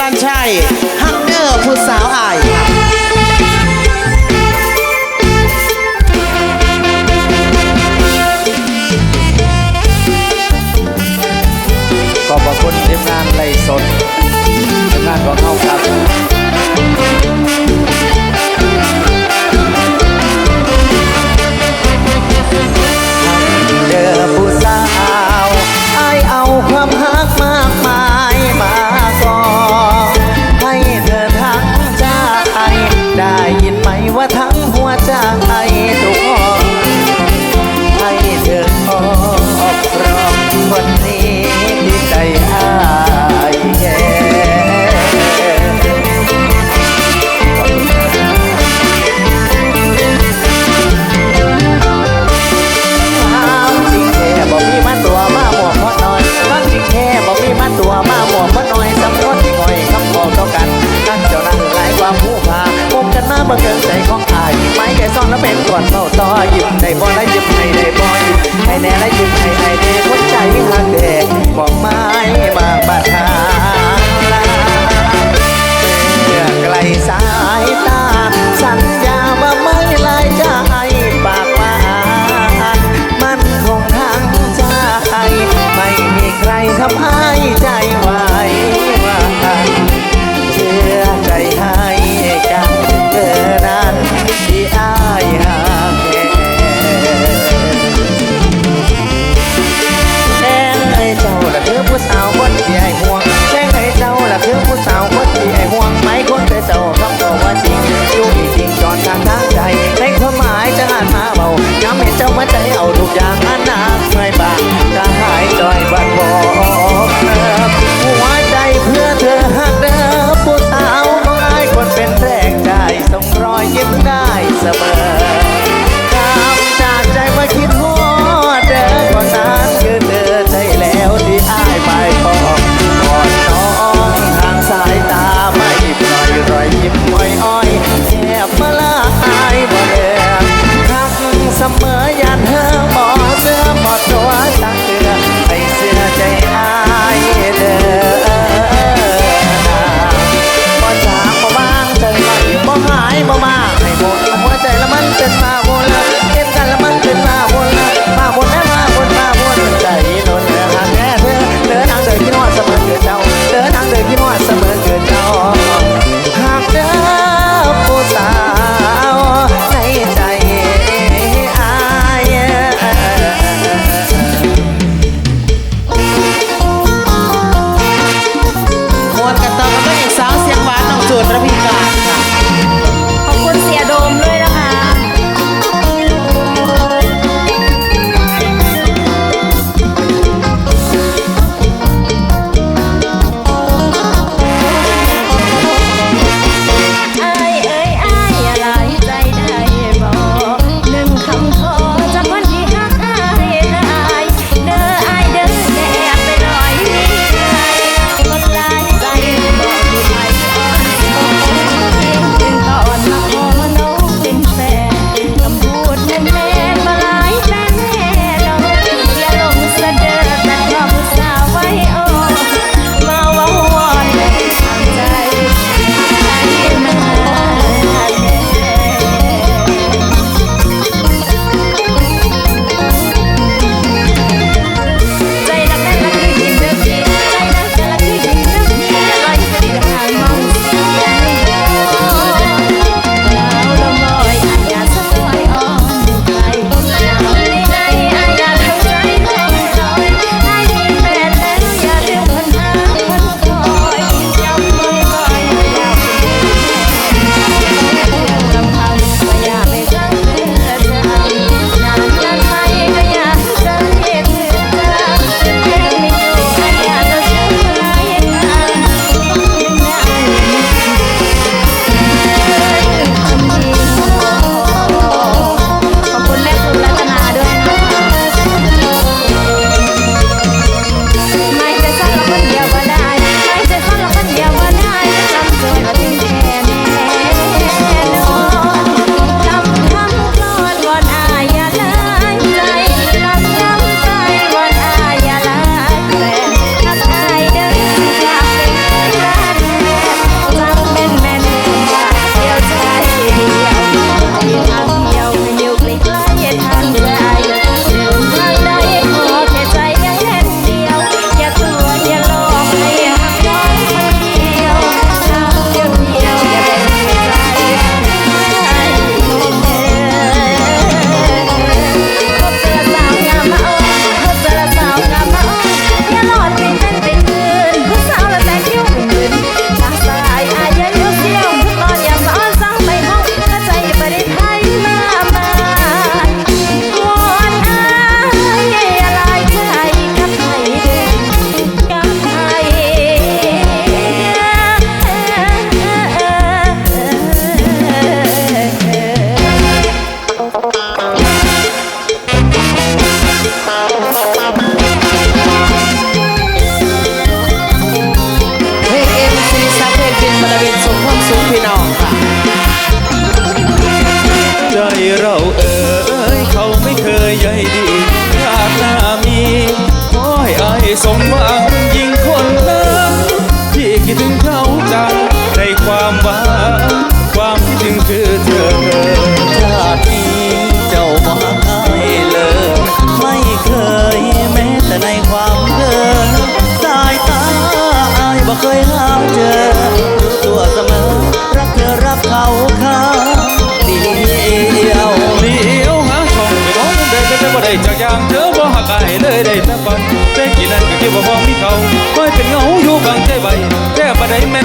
ลันชัยฮังเดอร์ผู้สาวอายขอบคุณทีมงานไลสดทีมงานของเขาครับ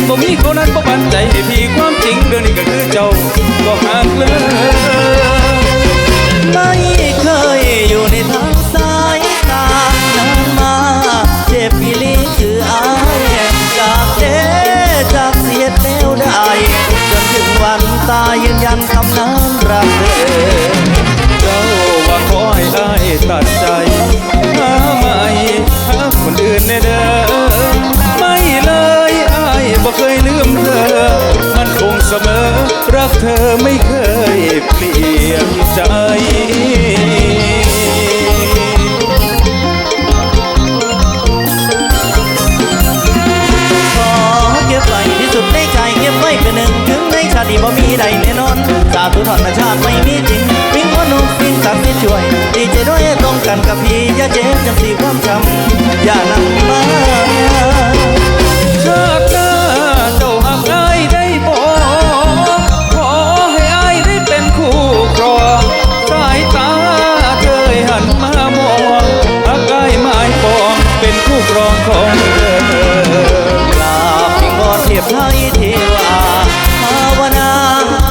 บ่มีเขานั้นบ่บันใจให้พี่ความจริงเรื่องนี้ก็คือเจ้าก็หากเลือไม่เคยอยู่ในทางสายตาน้ำมาเจ็บพิลีคืออายจากเด้จากเสียแนวได้จนถึงวันตายยืนยันคำนั้นรักเธอตัดใจหาใหม่หาคนอื่นแน่เด้อ สมอ รักเธอไม่เคยเปลี่ยนใจติบ่มีใดแน่นอน สาธุอดรมชาติไม่มีจริงวิ่งมนุ่มวิ่งตักนิดช่วย ดีใจด้วยตรงกันกับพี่ยาเจ็บจำสีความช้ำอย่านำมา บให้เทวาภาวนา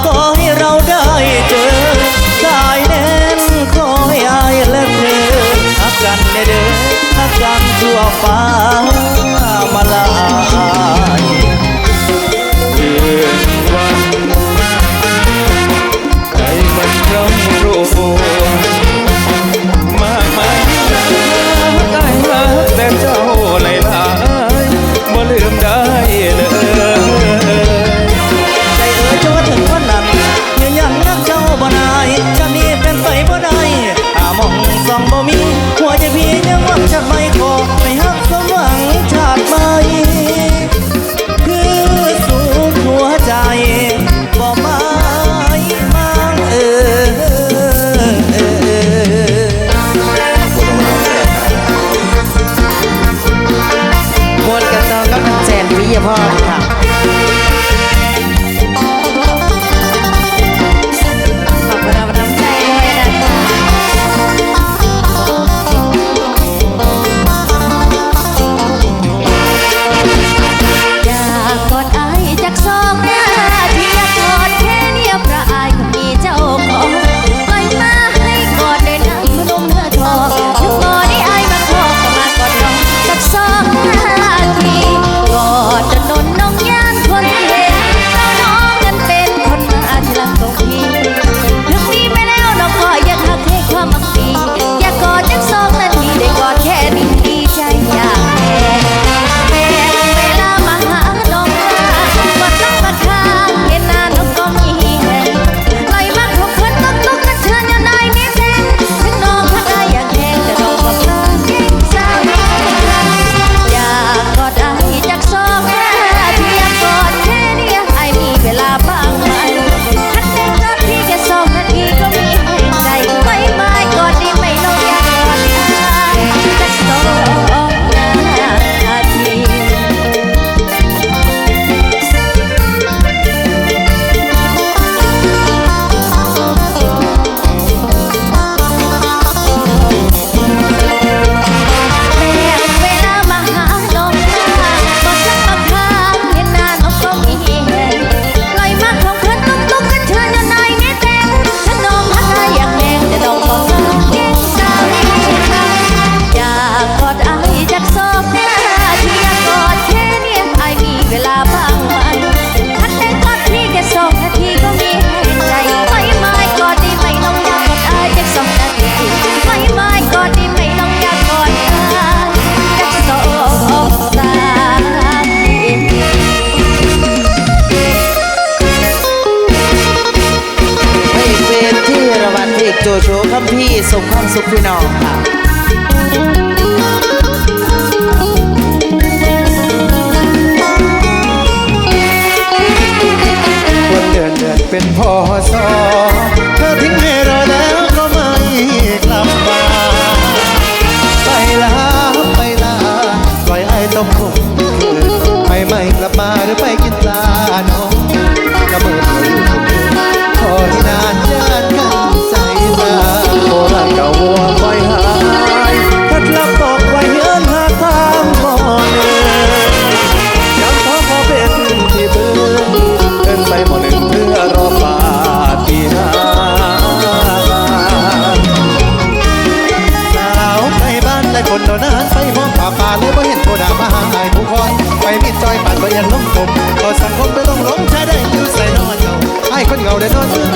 ขอให้เราได้เจอสายแน่นขอให้อายและเธอทักกันเด้อทักกันทั่วฟ้า ค่ะ มผมไปไม่กลับมาหรือไปกินปลา ไอ้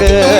เกิน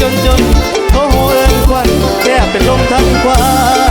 จนจนเขาหัวเอินควันแก่เป็นลมทั้งควา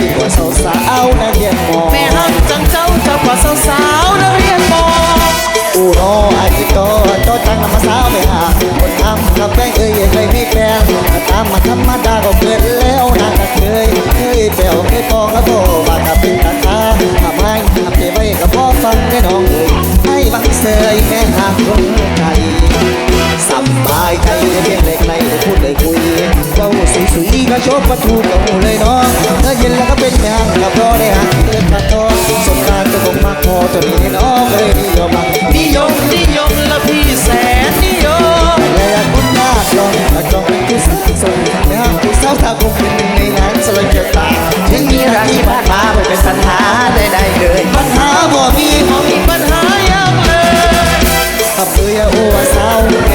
ดีกว่าสาวสาวนักเรียนมอแม่ฮักจังเจ้าเจ้ากว่าสาวๆนักเรียนมออูโนอาจิโตโตจังนำมาสาวไม่หาคนทำกับแป้งเอ้ยเคยมีแฟนตามมาธรรมดาก็เกินแล้วนางก็เคยเคยแปลวเคยปองแล้วโบว่ากับเป็นตาตาทำให้ทำเจไว้กับพ่อฟังแน่น้องเอ้ยให้บังเสยแม่หาคนไทยสบายใจเพียงเล็กในพูดได้คุยเจ้าสีสีก็ชอบประตูกับหูเลยน้อง จะมีน้องเลยนิยมนิยมนิยมละพี่แสนนิยมและคุณหน้าลองแต่จองเป็นที่สุดส่งในห้างผู้สาวถ้าคงเป็นในึ่งในสลายเกิดตาถึงมีรักที่ผ่านมาไม่เป็นปัญหาใดๆเลยปัญหาบ่มีบ่มีปัญหายังเลยขับเรือยอัวสาวใน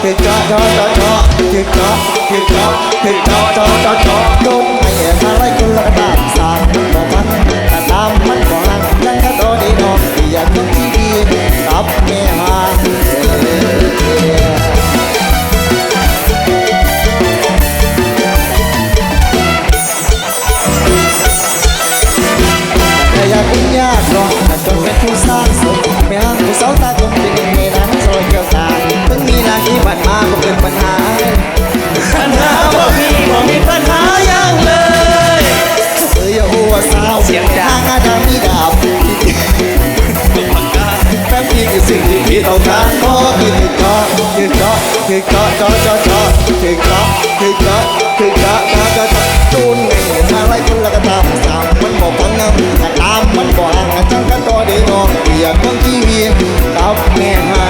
งจอถึงจอจอจอจอถึงจอถึงจอถึงจอจอจอจอโดนให้มาไล่คนละตามสามบอกมันตามมันบอกหังนั่นก็โดนดีน้องอยากต้องที่ดีกับแม่หา เป็นปัญหา ปัญหาบ่มีบ่มีปัญหายังเลยเอ้ยหัวสาวเสียงดังอาดามีดาบแป๊บพี่คือสิ่งที่พี่ต้องการขอคือคือจอคือจอคือจอจอจอจอคือจอคือจอคือจอจอจอจอตูนไงอะไรคนละก็ตามสามมันบอกฟังนะตามมันบอกห่างจังกันต่อดีน้องอยากฟังทีวีกับแม่ฮัน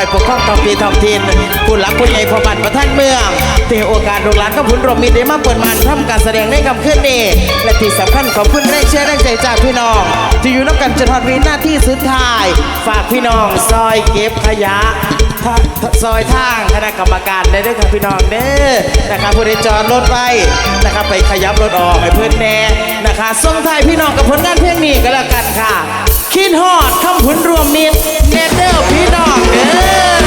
อยกับไฟปกครองท้องถิ่ท้องถิ่นผู้หลักผู้ใหญ่พอบันประท่านเมืองที่ให้โอกาสลูกหลานก็คุณเรามีได้มาเปิดมานทำการแสดงในคำขึ้นนี้และที่สำคัญขอบคุณแรงเชียร์แรงใจจากพี่น้องที่อยู่น้ำกันจนทอดวินาที่สุดท้าย ฝากพี่น้องซอยเก็บขยะทซอยทางคณะกรรมการได้ด้วยครับพี่น้องเด้อนะครับผู้ใดจอดรถไว้นะครับไปขยับรถออกไปเพื่อนแน่นะคะส่งท้ายพี่น้องกับผลงานเพลงนี้ก็แล้วกันค่ะ คิดฮอดคำผุนรวมมิตรเนเธอร์พี่น้องเด้อ